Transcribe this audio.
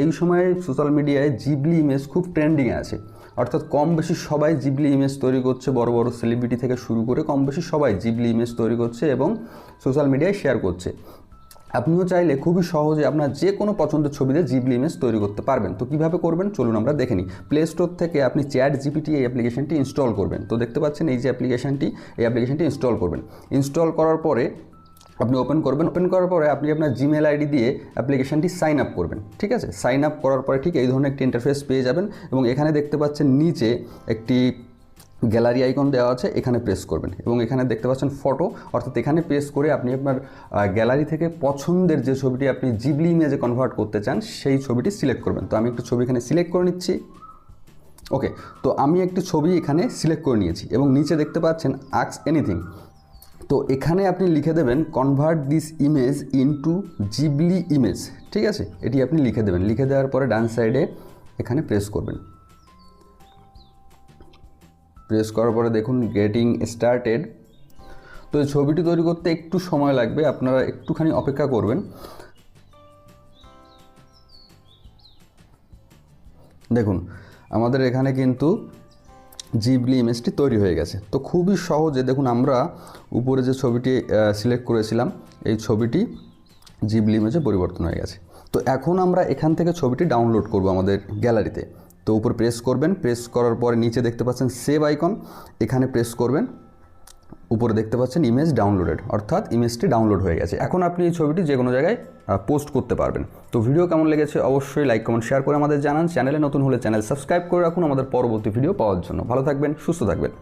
এই সময়ে সোশ্যাল মিডিয়ায় জিবলি ইমেজ খুব ট্রেন্ডিংয়ে আছে। অর্থাৎ কম বেশি সবাই জিবলি ইমেজ তৈরি করছে, বড় বড় সেলিব্রিটি থেকে শুরু করে কম বেশি সবাই জিবলি ইমেজ তৈরি করছে এবং সোশ্যাল মিডিয়ায় শেয়ার করছে। আপনিও চাইলে খুবই সহজে আপনার যে কোনো পছন্দের ছবিতে জিবলি ইমেজ তৈরি করতে পারবেন। তো কীভাবে করবেন? চলুন আমরা দেখে নিই। প্লে স্টোর থেকে আপনি চ্যাট জিপিটি এই অ্যাপ্লিকেশনটি ইনস্টল করবেন। তো দেখতে পাচ্ছেন এই যে অ্যাপ্লিকেশনটি এই অ্যাপ্লিকেশনটি ইনস্টল করবেন। ইনস্টল করার পরে আপনি ওপেন করবেন ওপেন করার পরে আপনি আপনার জিমেল আইডি দিয়ে অ্যাপ্লিকেশনটি সাইন আপ করবেন, ঠিক আছে? সাইন আপ করার পরে ঠিক এই ধরনের একটি ইন্টারফেস পেয়ে যাবেন এবং এখানে দেখতে পাচ্ছেন নিচে একটি গ্যালারি আইকন দেওয়া আছে, এখানে প্রেস করবেন এবং এখানে দেখতে পাচ্ছেন ফটো অর্থাৎ এখানে প্রেস করে আপনি আপনার গ্যালারি থেকে পছন্দের যে ছবিটি আপনি জিবলি ইমেজে কনভার্ট করতে চান, সেই ছবিটি সিলেক্ট করবেন। তো আমি একটু ছবি এখানে সিলেক্ট করে নিচ্ছি। ওকে তো আমি একটি ছবি এখানে সিলেক্ট করে নিয়েছি এবং নিচে দেখতে পাচ্ছেন আক্স এনিথিং তো এখানে আপনি লিখে দেবেন convert this image into Ghibli image ঠিক আছে? এটি আপনি লিখে দেবেন। লিখে দেওয়ার পরে ডান সাইডে এখানে প্রেস করবেন। প্রেস করার পরে দেখুন গেটিং স্টার্টেড তো এই ছবিটি তৈরি করতে একটু সময় লাগবে, আপনারা একটুখানি অপেক্ষা করবেন। দেখুন, আমাদের এখানে কিন্তু জিবলি ইমেজটি তৈরি হয়ে গেছে। তো খুবই সহজে দেখুন আমরা উপরে যে ছবিটি সিলেক্ট করেছিলাম, এই ছবিটি জিবলি ইমেজে পরিবর্তন হয়ে গেছে। তো এখন আমরা এখান থেকে ছবিটি ডাউনলোড করব আমাদের গ্যালারিতে তো উপর প্রেস করবেন প্রেস করার পরে নিচে দেখতে পাচ্ছেন সেভ আইকন এখানে প্রেস করবেন উপরে দেখতে পাচ্ছেন ইমেজ ডাউনলোডেড অর্থাৎ ইমেজটি ডাউনলোড হয়ে গেছে। এখন আপনি এই ছবিটি যে কোনো জায়গায় পোস্ট করতে পারবেন। তো ভিডিও কেমন লেগেছে অবশ্যই লাইক কমেন্ট শেয়ার করে আমাদের জানান। চ্যানেলে নতুন হলে চ্যানেল সাবস্ক্রাইব করে রাখুন। আমাদের পরবর্তী ভিডিও পাওয়ার জন্য। ভালো থাকবেন, সুস্থ থাকবেন।